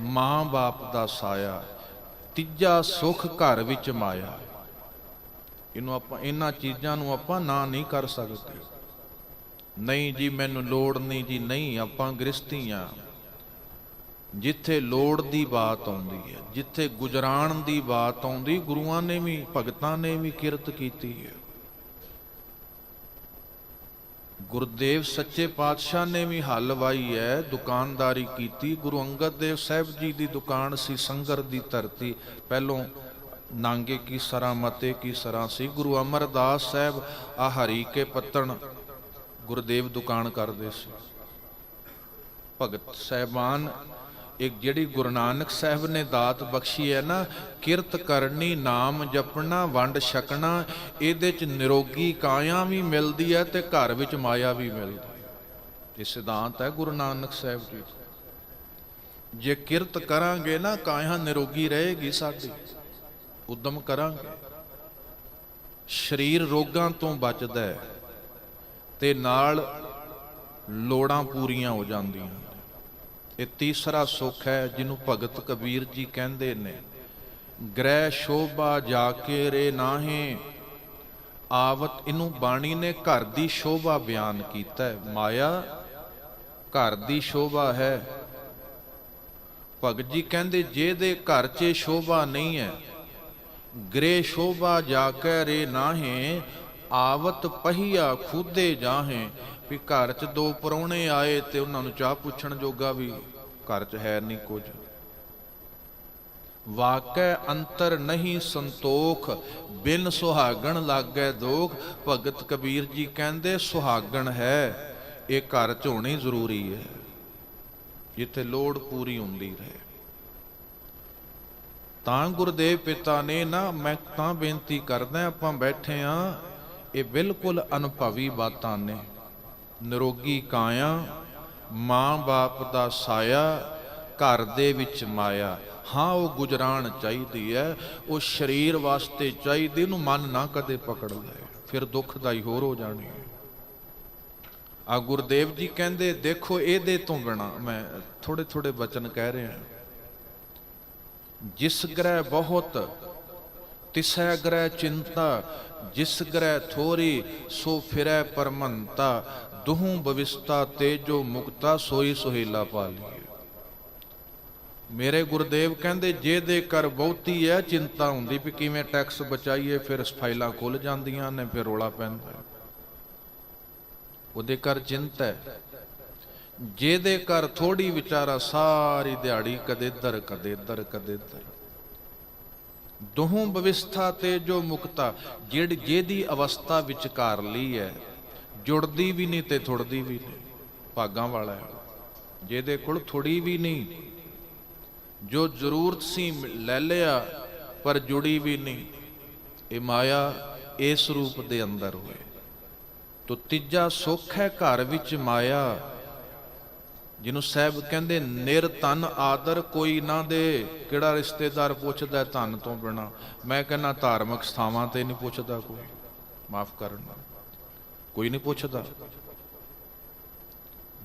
ਮਾਂ-ਬਾਪ ਦਾ ਸਾਇਆ, ਤੀਜਾ ਸੁਖ ਘਰ ਵਿੱਚ ਮਾਇਆ। ਇਹਨੂੰ ਆਪਾਂ, ਇਹਨਾਂ ਚੀਜ਼ਾਂ ਨੂੰ ਆਪਾਂ ਨਾ ਨਹੀਂ ਕਰ ਸਕਦੇ। ਨਹੀਂ ਜੀ, ਮੈਨੂੰ ਲੋੜ ਨਹੀਂ ਜੀ, ਨਹੀਂ, ਆਪਾਂ ਗ੍ਰਸਤੀਆਂ ਜਿੱਥੇ ਲੋੜ ਦੀ ਬਾਤ ਆਉਂਦੀ ਹੈ, ਜਿੱਥੇ ਗੁਜਰਾਣ ਦੀ ਬਾਤ ਆਉਂਦੀ, ਗੁਰੂਆਂ ਨੇ ਵੀ, ਭਗਤਾਂ ਨੇ ਵੀ ਕਿਰਤ ਕੀਤੀ ਹੈ। ਗੁਰਦੇਵ ਸੱਚੇ ਪਾਤਸ਼ਾਹ ਨੇ ਵੀ ਹੱਲ ਵਾਈ ਹੈ, ਦੁਕਾਨਦਾਰੀ ਕੀਤੀ। ਗੁਰੂ ਅੰਗਦ ਦੇਵ ਸਾਹਿਬ ਜੀ ਦੀ ਦੁਕਾਨ ਸੀ, ਸੰਗਰ ਦੀ ਧਰਤੀ। ਪਹਿਲੋਂ ਨਾਂਗੇ ਕੀ ਸਰਾਂ, ਮਤੇ ਕੀ ਸਰਾਂ ਸੀ। ਗੁਰੂ ਅਮਰਦਾਸ ਸਾਹਿਬ ਆ ਹਰੀ ਕੇ ਪੱਤਣ ਗੁਰਦੇਵ ਦੁਕਾਨ ਕਰਦੇ ਸੀ। ਭਗਤ ਸਹਿਬਾਨ ਇੱਕ ਜਿਹੜੀ ਗੁਰੂ ਨਾਨਕ ਸਾਹਿਬ ਨੇ ਦਾਤ ਬਖਸ਼ੀ ਹੈ ਨਾ, ਕਿਰਤ ਕਰਨੀ, ਨਾਮ ਜਪਣਾ, ਵੰਡ ਛਕਣਾ, ਇਹਦੇ ਚ ਨਿਰੋਗੀ ਕਾਇਆ ਵੀ ਮਿਲਦੀ ਹੈ ਤੇ ਘਰ ਵਿੱਚ ਮਾਇਆ ਵੀ ਮਿਲਦੀ ਇਹ ਸਿਧਾਂਤ ਹੈ ਗੁਰੂ ਨਾਨਕ ਸਾਹਿਬ ਜੀ ਜੇ ਕਿਰਤ ਕਰਾਂਗੇ ਨਾ, ਕਾਇਆ ਨਿਰੋਗੀ ਰਹੇਗੀ ਸਾਡੀ। ਉਦਮ ਕਰਾਂਗੇ। ਸਰੀਰ ਰੋਗਾਂ ਤੋਂ ਬਚਦਾ ਹੈ ਤੇ ਨਾਲ ਲੋੜਾਂ ਪੂਰੀਆਂ ਹੋ ਜਾਂਦੀਆਂ। ਇਹ ਤੀਸਰਾ ਸੁਖ ਹੈ ਜਿਹਨੂੰ ਭਗਤ ਕਬੀਰ ਜੀ ਕਹਿੰਦੇ ਨੇ। ਗ੍ਰਹਿ ਸ਼ੋਭਾ ਜਾ ਕੇ ਰੇ ਨਾਹੇ, ਆਵਤ ਇਹਨੂੰ ਬਾਣੀ ਨੇ ਘਰ ਦੀ ਸ਼ੋਭਾ ਬਿਆਨ ਕੀਤਾ ਹੈ। ਮਾਇਆ, ਘਰ ਦੀ ਸ਼ੋਭਾ ਹੈ। ਭਗਤ ਜੀ ਕਹਿੰਦੇ, ਜਿਹਦੇ ਘਰ 'ਚ ਸ਼ੋਭਾ ਨਹੀਂ ਹੈ ਗ੍ਰੇ ਸ਼ੋਭਾ ਜਾ ਕੇ ਰੇ ਨਾਹੇ, ਆਵਤ ਪਹੀਆ ਖੁਦੇ ਜਾਹੇ, ਵੀ ਘਰ 'ਚ ਦੋ ਪਰੌਣੇ ਆਏ ਤੇ ਉਹਨਾਂ ਨੂੰ ਚਾਹ ਪੁੱਛਣ ਜੋਗਾ ਵੀ ਘਰ 'ਚ ਹੈ ਨਹੀਂ ਕੁਝ। ਵਾਕੈ ਅੰਤਰ ਨਹੀਂ ਸੰਤੋਖ, ਬਿਨ ਸੁਹਾਗਣ ਲਾਗੈ ਦੋਖ। ਭਗਤ ਕਬੀਰ ਜੀ ਕਹਿੰਦੇ ਸੁਹਾਗਣ ਹੈ, ਇਹ ਘਰ 'ਚ ਹੋਣੀ ਜ਼ਰੂਰੀ ਹੈ। ਜਿੱਥੇ ਲੋੜ ਪੂਰੀ ਹੁੰਦੀ ਰਹੇ। ਤਾਂ ਗੁਰਦੇਵ ਪਿਤਾ ਨੇ ਨਾ, ਮੈਂ ਤਾਂ ਬੇਨਤੀ ਕਰਦਾ ਆਪਾਂ ਬੈਠੇ ਆ, ਇਹ ਬਿਲਕੁਲ ਅਨੁਭਵੀ ਬਾਤਾਂ ਨੇ। ਨਿਰੋਗੀ ਕਾਇਆ ਮਾਂ-ਬਾਪ ਦਾ ਸਾਇਆ ਘਰ ਦੇ ਵਿੱਚ ਮਾਇਆ। ਹਾਂ, ਉਹ ਗੁਜਰਾਨ ਚਾਹੀਦੀ ਹੈ, ਉਹ ਸਰੀਰ ਵਾਸਤੇ ਚਾਹੀਦੀ ਨੂੰ ਮਨ ਨਾ ਕਦੇ ਪਕੜ ਲੈ। ਫਿਰ ਦੁੱਖਦਾਈ ਹੋਰ ਹੋ ਜਾਣੀ ਆ ਗੁਰਦੇਵ ਜੀ ਕਹਿੰਦੇ, ਦੇਖੋ ਇਹਦੇ ਤੋਂ ਬਿਨਾ, ਮੈਂ ਥੋੜੇ ਥੋੜੇ ਬਚਨ ਕਹਿ ਰਿਹਾ ਜਿਸ ਗ੍ਰਹਿ ਬਹੁਤ ਤਿਸੈ ਗ੍ਰਹਿ ਚਿੰਤਾ, ਜਿਸ ਗ੍ਰਹਿ ਥੋਰੀ, ਸੋ ਫਿਰੈ ਪਰਮੰਤਾ। ਦੁਹੂ ਤੇ ਜੋ ਮੁਕਤਾ ਸੋਈ ਸੁਹੇਲਾ ਪਾਲੀਏ ਮੇਰੇ ਗੁਰਦੇਵ ਕਹਿੰਦੇ, ਜੇ ਦੇ ਕਰ ਬਹੁਤੀ ਹੈ ਚਿੰਤਾ ਹੁੰਦੀ ਵੀ ਕਿਵੇਂ ਟੈਕਸ ਬਚਾਈਏ, ਫਿਰ ਫਾਈਲਾਂ ਖੁੱਲ ਜਾਂਦੀਆਂ ਨੇ, ਫਿਰ ਰੋਲਾ ਪੈਂਦਾ ਉਹਦੇ ਕਰ ਚਿੰਤਾ ਹੈ ਜਿਹਦੇ ਘਰ ਥੋੜੀ ਵਿਚਾਰਾ, ਸਾਰੀ ਦਿਹਾੜੀ ਕਦੇ ਦਰ ਕਦੇ ਦਰ ਕਦੇ ਇੱਧਰ। ਦੋਹੋਂ ਬਵਿਸਥਾ ਤੇ ਜੋ ਮੁਕਤਾ ਜਿਹੜੀ ਜਿਹਦੀ ਅਵਸਥਾ ਵਿਚਕਾਰ ਲਈ ਹੈ ਜੁੜਦੀ ਵੀ ਨਹੀਂ ਤੇ ਥੁੜਦੀ ਵੀ ਨਹੀਂ। ਭਾਗਾਂ ਵਾਲਾ ਹੈ। ਜਿਹਦੇ ਕੋਲ ਥੁੜੀ ਵੀ ਨਹੀਂ, ਜੋ ਜ਼ਰੂਰਤ ਸੀ ਲੈ ਲਿਆ, ਪਰ ਜੁੜੀ ਵੀ ਨਹੀਂ। ਇਹ ਮਾਇਆ ਇਸ ਰੂਪ ਦੇ ਅੰਦਰ ਹੋਏ। ਤੋ ਤੀਜਾ ਸੁੱਖ ਹੈ ਘਰ ਵਿੱਚ ਮਾਇਆ, ਜਿਹਨੂੰ ਸਾਹਿਬ ਕਹਿੰਦੇ ਨਿਰ ਤਨ ਆਦਰ ਕੋਈ ਨਾ ਦੇ। ਕਿਹੜਾ ਰਿਸ਼ਤੇਦਾਰ ਪੁੱਛਦਾ ਧਨ ਤੋਂ ਬਿਨਾ? ਮੈਂ ਕਹਿੰਦਾ ਧਾਰਮਿਕ ਸਥਾਵਾਂ ਤੇ ਨਹੀਂ ਪੁੱਛਦਾ ਕੋਈ। ਮਾਫ ਕਰਨਾ। ਕੋਈ ਨਹੀਂ ਪੁੱਛਦਾ।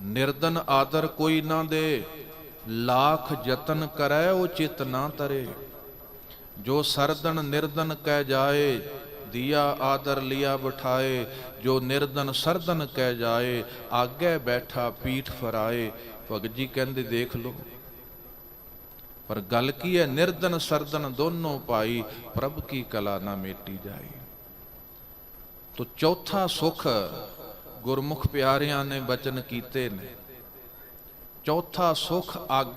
ਨਿਰਦਨ ਆਦਰ ਕੋਈ ਨਾ ਦੇ, ਲੱਖ ਯਤਨ ਕਰੈ ਉਹ ਚਿਤ ਨਾ ਤਰੇ। ਜੋ ਸਰਦਨ ਨਿਰਦਨ ਕਹਿ ਜਾਏ, ਦਿਆ ਆਦਰ ਲਿਆ ਬਿਠਾਏ। ਜੋ ਨਿਰਦਨ ਸਰਦਨ ਕਹਿ ਜਾਏ, ਆਗੇ ਬੈਠਾ ਪੀਠ ਫਰਾਏ। ਭਗਤ ਜੀ ਕਹਿੰਦੇ, ਦੇਖ ਲੋ ਪਰ ਗੱਲ ਕੀ ਹੈ ਨਿਰਦਨ ਸਰਦਨ ਦੋਨੋਂ ਪਾਈ, ਪ੍ਰਭ ਕੀ ਕਲਾ ਨਾ ਮੇਟੀ ਜਾਏ ਤੋ ਚੌਥਾ ਸੁਖ ਗੁਰਮੁਖ ਪਿਆਰਿਆਂ ਨੇ ਬਚਨ ਕੀਤੇ ਨੇ। ਚੌਥਾ ਸੁਖ ਆਗ,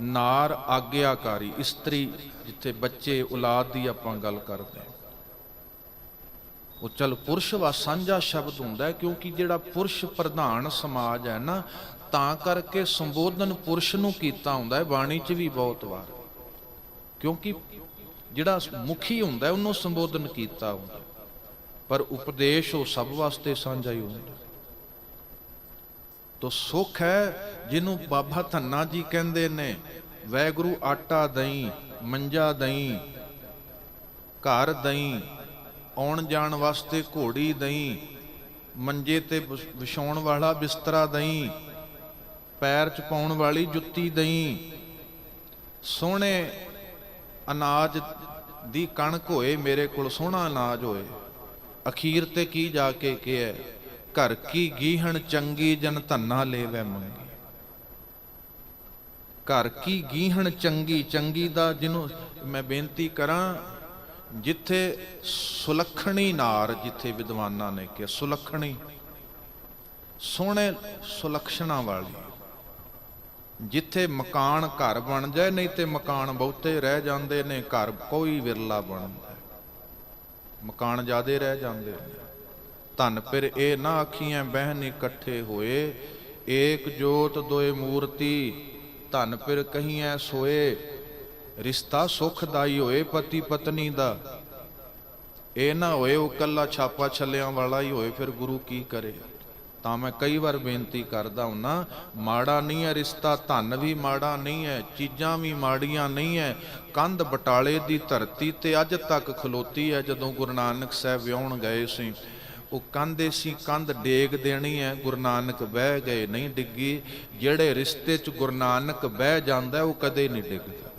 ਨਾਰ ਆਗਿਆਕਾਰੀ, ਇਸਤਰੀ ਜਿੱਥੇ ਬੱਚੇ, ਔਲਾਦ ਦੀ ਆਪਾਂ ਗੱਲ ਕਰਦੇ ਹਾਂ। ਉਹ ਚਲ ਪੁਰਸ਼ ਵਾ ਸਾਂਝਾ ਸ਼ਬਦ ਹੁੰਦਾ ਕਿਉਂਕਿ ਜਿਹੜਾ ਪੁਰਸ਼ ਪ੍ਰਧਾਨ ਸਮਾਜ ਹੈ ਨਾ, ਤਾਂ ਕਰਕੇ ਸੰਬੋਧਨ ਪੁਰਸ਼ ਨੂੰ ਕੀਤਾ ਹੁੰਦਾ ਹੈ, ਬਾਣੀ 'ਚ ਵੀ ਬਹੁਤ ਵਾਰ। ਕਿਉਂਕਿ ਜਿਹੜਾ ਮੁਖੀ ਹੁੰਦਾ ਉਹਨੂੰ ਸੰਬੋਧਨ ਕੀਤਾ ਹੁੰਦਾ ਪਰ ਉਪਦੇਸ਼ ਉਹ ਸਭ ਵਾਸਤੇ ਸਾਂਝਾ ਹੀ ਹੁੰਦਾ ਤੋ ਸੁਖ ਹੈ ਜਿਹਨੂੰ ਬਾਬਾ ਧੰਨਾ ਜੀ ਕਹਿੰਦੇ ਨੇ, ਵੈਗੁਰੂ ਆਟਾ ਦਹੀਂ, ਮੰਜਾ ਦਹੀਂ, ਘਰ ਦਹੀਂ, ਆਉਣ ਜਾਣ ਵਾਸਤੇ ਘੋੜੀ ਦਹੀਂ, ਮੰਜੇ ਤੇ ਵਿਛਾਉਣ ਵਾਲਾ ਬਿਸਤਰਾ ਦਹੀਂ, ਪੈਰ ਚ ਪਾਉਣ ਵਾਲੀ ਜੁੱਤੀ ਦਹੀਂ, ਸੋਹਣੇ ਅਨਾਜ ਦੀ ਕਣਕ ਹੋਏ ਮੇਰੇ ਕੋਲ, ਸੋਹਣਾ ਅਨਾਜ ਹੋਏ। ਅਖੀਰ ਤੇ ਕੀ ਜਾ ਕੇ ਕਿਹਾ? ਘਰ ਕੀ ਗੀਹਣ ਚੰਗੀ ਜਨ ਧੰਨਾ ਲੈਵੇ ਮੰਗੀ। ਘਰ ਕੀ ਗੀਹਣ ਚੰਗੀ ਚੰਗੀ ਦਾ ਜਿਹਨੂੰ ਮੈਂ ਬੇਨਤੀ ਕਰਾਂ, ਜਿੱਥੇ ਸੁਲੱਖਣੀ ਨਾਰ ਜਿੱਥੇ ਵਿਦਵਾਨਾਂ ਨੇ ਕਿਹਾ, ਸੁਲੱਖਣੀ। ਸੋਹਣੇ ਸੁਲੱਖਣਾ ਵਾਲੀ। ਜਿੱਥੇ ਮਕਾਨ ਘਰ ਬਣ ਜਾਏ, ਨਹੀਂ ਤੇ ਮਕਾਨ ਬਹੁਤੇ ਰਹਿ ਜਾਂਦੇ ਨੇ, ਘਰ ਕੋਈ ਵਿਰਲਾ ਬਣਦਾ ਮਕਾਨ ਜਿਆਦੇ ਰਹਿ ਜਾਂਦੇ ਨੇ ਧਨ ਫਿਰ ਇਹ ਨਾ ਆਖੀਆਂ ਬਹਿਨ ਇਕੱਠੇ ਹੋਏ। ਏਕ ਜੋਤ ਦੋਏ ਮੂਰਤੀ, ਧਨ ਫਿਰ ਕਹੀਐ ਸੋਏ। ਰਿਸ਼ਤਾ ਸੁਖਦਾਈ ਹੋਏ ਪਤੀ ਪਤਨੀ ਦਾ। ਇਹ ਨਾ ਹੋਏ ਉਹ ਕੱਲਾ ਛਾਪਾ ਛੱਲਿਆਂ ਵਾਲਾ ਹੀ ਹੋਏ, ਫਿਰ ਗੁਰੂ ਕੀ ਕਰੇ? ਤਾਂ ਮੈਂ ਕਈ ਵਾਰ ਬੇਨਤੀ ਕਰਦਾ ਹੁੰਨਾ, ਮਾੜਾ ਨਹੀਂ ਹੈ ਰਿਸ਼ਤਾ, ਧਨ ਵੀ ਮਾੜਾ ਨਹੀਂ ਹੈ, ਚੀਜ਼ਾਂ ਵੀ ਮਾੜੀਆਂ ਨਹੀਂ ਹੈ। ਕੰਧ ਬਟਾਲੇ ਦੀ ਧਰਤੀ ਤੇ ਅੱਜ ਤੱਕ ਖਲੋਤੀ ਹੈ, ਜਦੋਂ ਗੁਰੂ ਨਾਨਕ ਸਾਹਿਬ ਵਿਆਹਣ ਗਏ ਸੀ। ਉਹ ਕੰਧੇ ਸੀ, ਕੰਧ ਡੇਗ ਦੇਣੀ ਹੈ, ਗੁਰੂ ਨਾਨਕ ਬਹਿ ਗਏ, ਨਹੀਂ ਡਿੱਗੀ। ਜਿਹੜੇ ਰਿਸ਼ਤੇ 'ਚ ਗੁਰੂ ਨਾਨਕ ਬਹਿ ਜਾਂਦਾ, ਉਹ ਕਦੇ ਨਹੀਂ ਡਿੱਗਦਾ।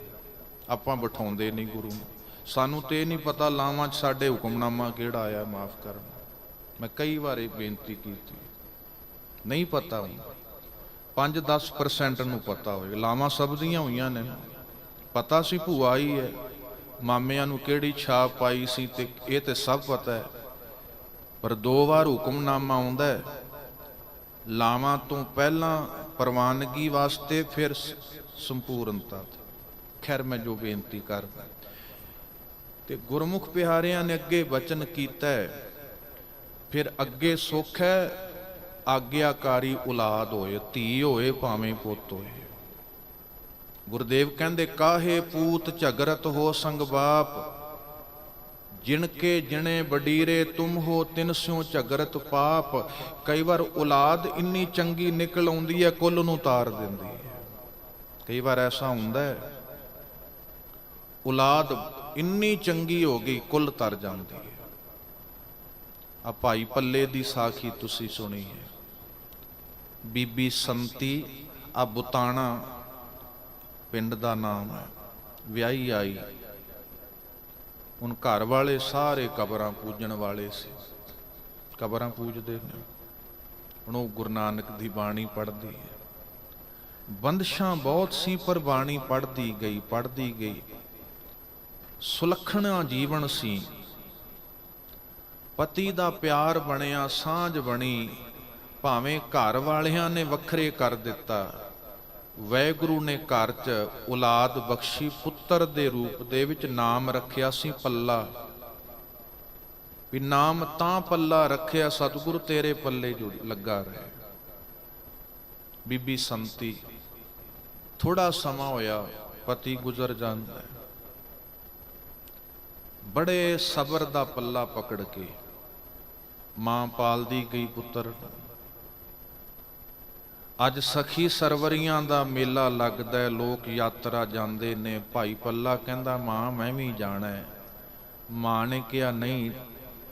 ਆਪਾਂ ਬਿਠਾਉਂਦੇ ਨਹੀਂ ਗੁਰੂ ਨੂੰ। ਸਾਨੂੰ ਤੇ ਇਹ ਨਹੀਂ ਪਤਾ, ਲਾਵਾਂ 'ਚ ਸਾਡੇ ਹੁਕਮਨਾਮਾ ਕਿਹੜਾ ਆਇਆ, ਮਾਫ ਕਰਨਾ। ਮੈਂ ਕਈ ਵਾਰ ਇਹ ਬੇਨਤੀ ਕੀਤੀ। ਨਹੀਂ ਪਤਾ ਹੁੰਦਾ। 5-10% ਨੂੰ ਪਤਾ ਹੋਵੇ। ਲਾਵਾਂ ਸਭ ਦੀਆਂ ਹੋਈਆਂ ਨੇ। ਪਤਾ ਸੀ ਭੂਆ ਹੀ ਹੈ। ਮਾਮਿਆਂ ਨੂੰ ਕਿਹੜੀ ਛਾਪ ਪਾਈ ਸੀ ਤੇ ਇਹ ਤੇ ਸਭ ਪਤਾ ਹੈ। ਪਰ ਦੋ ਵਾਰ ਹੁਕਮਨਾਮਾ ਆਉਂਦਾ ਹੈ। ਲਾਵਾਂ ਤੋਂ ਪਹਿਲਾਂ ਪ੍ਰਵਾਨਗੀ ਵਾਸਤੇ ਫਿਰ ਸੰਪੂਰਨਤਾ ਖੈਰ, ਮੈਂ ਜੋ ਬੇਨਤੀ ਕਰਦਾ ਤੇ ਗੁਰਮੁਖ ਪਿਆਰਿਆਂ ਨੇ ਅੱਗੇ ਬਚਨ ਕੀਤਾ ਹੈ। ਫਿਰ ਅੱਗੇ ਸੁੱਖ ਹੈ ਆਗਿਆਕਾਰੀ ਔਲਾਦ ਹੋਏ, ਧੀ ਹੋਏ ਭਾਵੇਂ ਪੁੱਤ ਹੋਏ। ਗੁਰਦੇਵ ਕਹਿੰਦੇ, ਕਾਹੇ ਪੂਤ ਝਗਰਤ ਹੋ ਸੰਗ ਬਾਪ? ਜਿਨ ਕੇ ਜਿਣੇ ਬਡੀਰੇ ਤੁਮ ਹੋ ਤਿਨ ਸਿਉ ਝਗਰਤ ਪਾਪ। ਕਈ ਵਾਰ ਔਲਾਦ ਇੰਨੀ ਚੰਗੀ ਨਿਕਲ ਆਉਂਦੀ ਹੈ, ਕੁੱਲ ਨੂੰ ਤਾਰ ਦਿੰਦੀ ਹੈ। ਕਈ ਵਾਰ ਐਸਾ ਹੁੰਦਾ ਹੈ, ਔਲਾਦ ਇੰਨੀ ਚੰਗੀ ਹੋ ਗਈ, ਕੁੱਲ ਤਰ ਜਾਂਦੀ ਹੈ। ਆ ਭਾਈ ਪੱਲੇ ਦੀ ਸਾਖੀ ਤੁਸੀਂ ਸੁਣੀ ਹੈ। ਬੀਬੀ ਸੰਤੀ ਆ ਬੁਤਾਣਾ ਪਿੰਡ ਦਾ ਨਾਮ ਹੈ। ਵਿਆਹੀ ਆਈ। ਹੁਣ ਘਰ ਵਾਲੇ ਸਾਰੇ ਕਬਰਾਂ ਪੂਜਣ ਵਾਲੇ ਸੀ। ਕਬਰਾਂ ਪੂਜਦੇ ਨੇ। ਹੁਣ ਉਹ ਗੁਰੂ ਨਾਨਕ ਦੀ ਬਾਣੀ ਪੜ੍ਹਦੀ ਹੈ। ਬੰਦਸ਼ਾਂ ਬਹੁਤ ਸੀ, ਪਰ ਬਾਣੀ ਪੜ੍ਹਦੀ ਗਈ ਪੜ੍ਹਦੀ ਗਈ। ਸੁਲੱਖਣਾ ਜੀਵਨ ਸੀ। ਪਤੀ ਦਾ ਪਿਆਰ ਬਣਿਆ, ਸਾਂਝ ਬਣੀ। ਭਾਵੇਂ ਘਰ ਵਾਲਿਆਂ ਨੇ ਵੱਖਰੇ ਕਰ ਦਿੱਤਾ। ਵੈਗੁਰੂ ਨੇ ਘਰ 'ਚ ਔਲਾਦ ਬਖਸ਼ੀ ਪੁੱਤਰ ਦੇ ਰੂਪ ਦੇ ਵਿੱਚ ਨਾਮ ਰੱਖਿਆ ਸੀ ਪੱਲਾ। ਵੀ ਨਾਮ ਤਾਂ ਪੱਲਾ ਰੱਖਿਆ ਸਤਿਗੁਰ ਤੇਰੇ ਪੱਲੇ ਜੁੜ ਲੱਗਾ ਰਹੇ। ਬੀਬੀ ਸੰਤੀ ਥੋੜਾ ਸਮਾਂ ਹੋਇਆ, ਪਤੀ ਗੁਜ਼ਰ ਜਾਂਦਾ ਬੜੇ ਸਬਰ ਦਾ ਪੱਲਾ ਪਕੜ ਕੇ ਮਾਂ ਪਾਲਦੀ ਗਈ ਪੁੱਤਰ ਨੂੰ। ਅੱਜ ਸਖੀ ਸਰਵਰੀਆਂ ਦਾ ਮੇਲਾ ਲੱਗਦਾ ਹੈ ਲੋਕ ਯਾਤਰਾ ਜਾਂਦੇ ਨੇ। ਭਾਈ ਪੱਲਾ ਕਹਿੰਦਾ ਮਾਂ ਮੈਂ ਵੀ ਜਾਣਾ ਹੈ। ਮਾਂ ਨੇ ਕਿਹਾ ਨਹੀਂ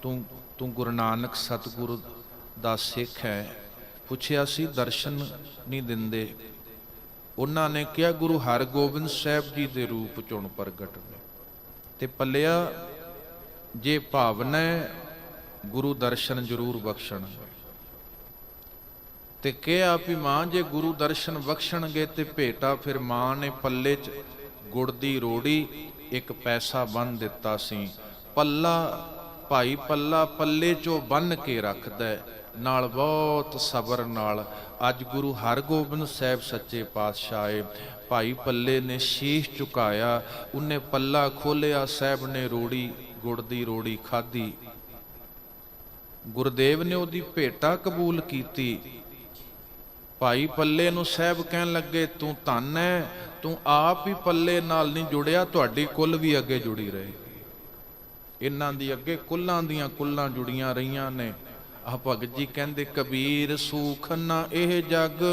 ਤੂੰ ਤੂੰ ਗੁਰੂ ਨਾਨਕ ਸਤਿਗੁਰੂ ਦਾ ਸਿੱਖ ਹੈ। ਪੁੱਛਿਆ ਸੀ ਦਰਸ਼ਨ ਨਹੀਂ ਦਿੰਦੇ। ਉਹਨਾਂ ਨੇ ਕਿਹਾ ਗੁਰੂ ਹਰਗੋਬਿੰਦ ਸਾਹਿਬ ਜੀ ਦੇ ਰੂਪ ਚੁਣ ਪ੍ਰਗਟ ਨੇ ਤੇ ਪੱਲਿਆ ਜੇ ਭਾਵਨਾ ਹੈ, ਗੁਰੂ ਦਰਸ਼ਨ ਜ਼ਰੂਰ ਬਖਸ਼ਣ ਤੇ ਕਿਹਾ ਵੀ ਮਾਂ, ਜੇ ਗੁਰੂ ਦਰਸ਼ਨ ਬਖਸ਼ਣਗੇ ਤੇ ਭੇਟਾ ਫਿਰ ਮਾਂ ਨੇ ਪੱਲੇ 'ਚ ਗੁੜ ਦੀ ਰੋੜੀ ਇੱਕ ਪੈਸਾ ਬੰਨ ਦਿੱਤਾ ਸੀ। ਪੱਲਾ, ਭਾਈ ਪੱਲਾ ਪੱਲੇ 'ਚੋਂ ਬੰਨ ਕੇ ਰੱਖਦਾ ਨਾਲ ਬਹੁਤ ਸਬਰ ਨਾਲ। ਅੱਜ ਗੁਰੂ ਹਰਗੋਬਿੰਦ ਸਾਹਿਬ ਸੱਚੇ ਪਾਤਸ਼ਾਹ ਏ। ਭਾਈ ਪੱਲੇ ਨੇ ਸ਼ੀਸ਼ ਝੁਕਾਇਆ, ਉਹਨੇ ਪੱਲਾ ਖੋਲਿਆ ਸਾਹਿਬ ਨੇ ਰੋੜੀ, ਗੁੜ ਦੀ ਰੋੜੀ ਖਾਧੀ। ਗੁਰਦੇਵ ਨੇ ਉਹਦੀ ਭੇਟਾ ਕਬੂਲ ਕੀਤੀ। ਭਾਈ ਪੱਲੇ ਨੂੰ ਸਾਹਿਬ ਕਹਿਣ ਲੱਗੇ, ਤੂੰ ਧੰਨ ਹੈ ਤੂੰ ਆਪ ਹੀ ਪੱਲੇ ਨਾਲ ਨਹੀਂ ਜੁੜਿਆ, ਤੁਹਾਡੀ ਕੁੱਲ ਵੀ ਅੱਗੇ ਜੁੜੀ ਰਹੇਗੀ ਇਹਨਾਂ ਦੀ ਅੱਗੇ ਕੁੱਲਾਂ ਦੀਆਂ ਕੁੱਲਾਂ ਜੁੜੀਆਂ ਰਹੀਆਂ ਨੇ। ਆ ਭਗਤ ਜੀ ਕਹਿੰਦੇ, ਕਬੀਰ ਸੂਖ ਨਾ ਇਹ ਜਗ,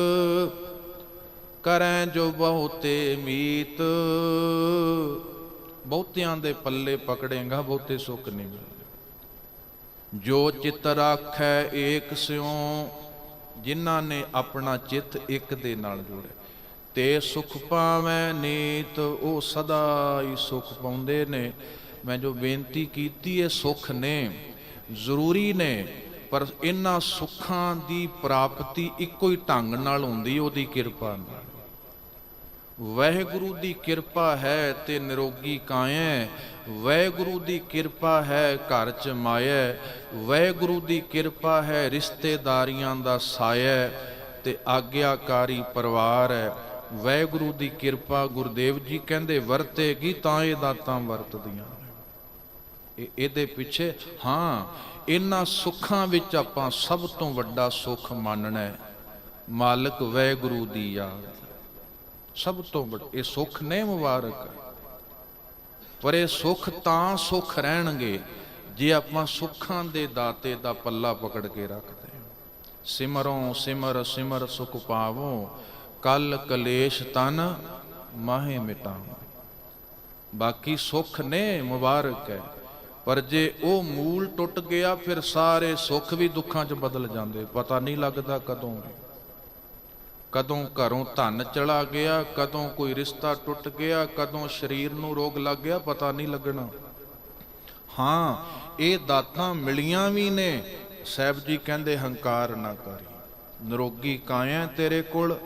ਕਰੈ ਜੋ ਬਹੁਤੇ ਮੀਤ। ਬਹੁਤਿਆਂ ਦੇ ਪੱਲੇ ਪਕੜੇਗਾ, ਬਹੁਤੇ ਸੁੱਖ ਨਹੀਂ ਜੋ ਚਿਤ ਰਾਖੈ ਏਕ ਸਿਉ ਜਿਨ੍ਹਾਂ ਨੇ ਆਪਣਾ ਚਿੱਤ ਇੱਕ ਦੇ ਨਾਲ ਜੋੜਿਆ। ਤੇ ਸੁਖ ਪਾਵੈ ਨੀਤ, ਉਹ ਸਦਾ ਹੀ ਸੁਖ ਪਾਉਂਦੇ ਨੇ। ਮੈਂ ਜੋ ਬੇਨਤੀ ਕੀਤੀ ਹੈ ਸੁਖ ਨੇ, ਜ਼ਰੂਰੀ ਨੇ, ਪਰ ਇਹਨਾਂ ਸੁੱਖਾਂ ਦੀ ਪ੍ਰਾਪਤੀ ਇੱਕੋ ਹੀ ਢੰਗ ਨਾਲ ਹੁੰਦੀ, ਉਹਦੀ ਕਿਰਪਾ ਨਾਲ। ਵਾਹਿਗੁਰੂ ਦੀ ਕਿਰਪਾ ਹੈ ਤੇ ਨਿਰੋਗੀ ਕਾਇਐ। ਵਾਹਿਗੁਰੂ ਦੀ ਕਿਰਪਾ ਹੈ ਘਰ ਚ ਮਾਇਐ। ਵਾਹਿਗੁਰੂ ਦੀ ਕਿਰਪਾ ਹੈ ਰਿਸ਼ਤੇਦਾਰੀਆਂ ਦਾ ਸਾਇਐ ਤੇ ਆਗਿਆਕਾਰੀ ਪਰਿਵਾਰ ਹੈ ਵਾਹਿਗੁਰੂ ਦੀ ਕਿਰਪਾ ਗੁਰਦੇਵ ਜੀ ਕਹਿੰਦੇ, ਵਰਤੇਗੀ ਤਾਂ ਇਹ ਦਾਤਾਂ ਵਰਤਦੀਆਂ। ਇਹਦੇ ਪਿੱਛੇ, ਹਾਂ, ਇਹਨਾਂ ਸੁੱਖਾਂ ਵਿੱਚ ਆਪਾਂ ਸਭ ਤੋਂ ਵੱਡਾ ਸੁੱਖ ਮੰਨਣਾ। ਹੈ ਮਾਲਕ ਵਾਹਿਗੁਰੂ ਦੀ ਯਾਦ। ਸਭ ਤੋਂ ਵੱਡਾ, ਇਹ ਸੁੱਖ ਨੇ ਮੁਬਾਰਕ। ਪਰ ਇਹ ਸੁੱਖ ਤਾਂ ਸੁੱਖ ਰਹਿਣਗੇ, ਜੇ ਆਪਾਂ ਸੁੱਖਾਂ ਦੇ ਦਾਤੇ ਦਾ ਪੱਲਾ ਪਕੜ ਕੇ ਰੱਖਦੇ ਹਾਂ। ਸਿਮਰੋਂ ਸਿਮਰ ਸਿਮਰ ਸੁਖ ਪਾਵੋ, ਕਲ ਕਲੇਸ਼ ਤਨ ਮਾਹੇ ਮਿਟਾਵੋ ਬਾਕੀ ਸੁੱਖ ਨੇ ਮੁਬਾਰਕ ਹੈ, ਪਰ ਜੇ ਉਹ ਮੂਲ ਟੁੱਟ ਗਿਆ, ਫਿਰ ਸਾਰੇ ਸੁੱਖ ਵੀ ਦੁੱਖਾਂ 'ਚ ਬਦਲ ਜਾਂਦੇ। ਪਤਾ ਨਹੀਂ ਲੱਗਦਾ ਕਦੋਂ ਕਦੋਂ ਘਰੋਂ ਧਨ ਚਲਾ ਗਿਆ, ਕਦੋਂ ਕੋਈ ਰਿਸ਼ਤਾ ਟੁੱਟ ਗਿਆ, ਕਦੋਂ ਸਰੀਰ ਨੂੰ ਰੋਗ ਲੱਗ ਗਿਆ, ਪਤਾ ਨਹੀਂ ਲੱਗਣਾ। ਹਾਂ, ਇਹ ਦਾਤਾਂ ਮਿਲੀਆਂ ਵੀ ਨੇ। ਸਾਹਿਬ ਜੀ ਕਹਿੰਦੇ, ਹੰਕਾਰ ਨਾ ਕਰੀ। ਨਿਰੋਗੀ ਕਾਇਆ ਤੇਰੇ ਕੋਲ?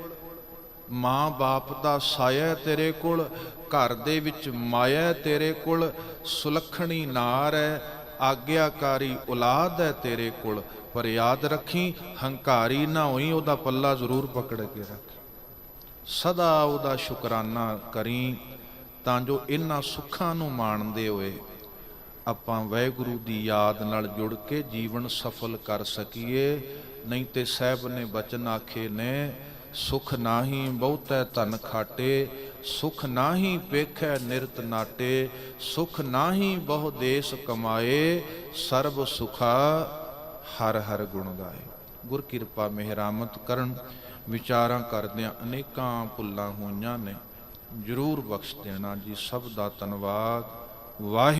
ਮਾਂ ਬਾਪ ਦਾ ਸਾਇਆ ਤੇਰੇ ਕੋਲ? ਘਰ ਦੇ ਵਿੱਚ ਮਾਇਆ ਤੇਰੇ ਕੋਲ? ਸੁਲੱਖਣੀ ਨਾਰ ਹੈ ਆਗਿਆਕਾਰੀ ਔਲਾਦ ਹੈ ਤੇਰੇ ਕੋਲ, ਪਰ ਯਾਦ ਰੱਖੀ, ਹੰਕਾਰੀ ਨਾ ਹੋਈ, ਉਹਦਾ ਪੱਲਾ ਜ਼ਰੂਰ ਪਕੜ ਕੇ ਰੱਖ। ਸਦਾ ਉਹਦਾ ਸ਼ੁਕਰਾਨਾ ਕਰੀ, ਤਾਂ ਜੋ ਇਹਨਾਂ ਸੁੱਖਾਂ ਨੂੰ ਮਾਣਦੇ ਹੋਏ ਆਪਾਂ ਵਾਹਿਗੁਰੂ ਦੀ ਯਾਦ ਨਾਲ ਜੁੜ ਕੇ ਜੀਵਨ ਸਫਲ ਕਰ ਸਕੀਏ। ਨਹੀਂ ਤੇ ਸਾਹਿਬ ਨੇ ਬਚਨ ਆਖੇ ਨੇ ਸੁਖ ਨਾਹੀ ਬਹੁਤੈ ਧਨ ਖਾਟੇ, ਸੁਖ ਨਾਹੀ ਪੇਖੈ ਨਿਰਤ ਨਾਟੇ, ਸੁਖ ਨਾਹੀ ਬਹੁ ਦੇਸ ਕਮਾਏ, ਸਰਬ ਸੁਖਾ ਹਰ ਹਰ ਗੁਣ ਗਾਏ। ਗੁਰ ਕਿਰਪਾ ਮਿਹਰਾਮਤ ਕਰਨ, ਵਿਚਾਰਾਂ ਕਰਦਿਆਂ ਅਨੇਕਾਂ ਭੁੱਲਾਂ ਹੋਈਆਂ ਨੇ, ਜਰੂਰ ਬਖਸ਼ ਦੇਣਾ ਜੀ ਸਭ ਦਾ ਧੰਨਵਾਦ। ਵਾਹਿ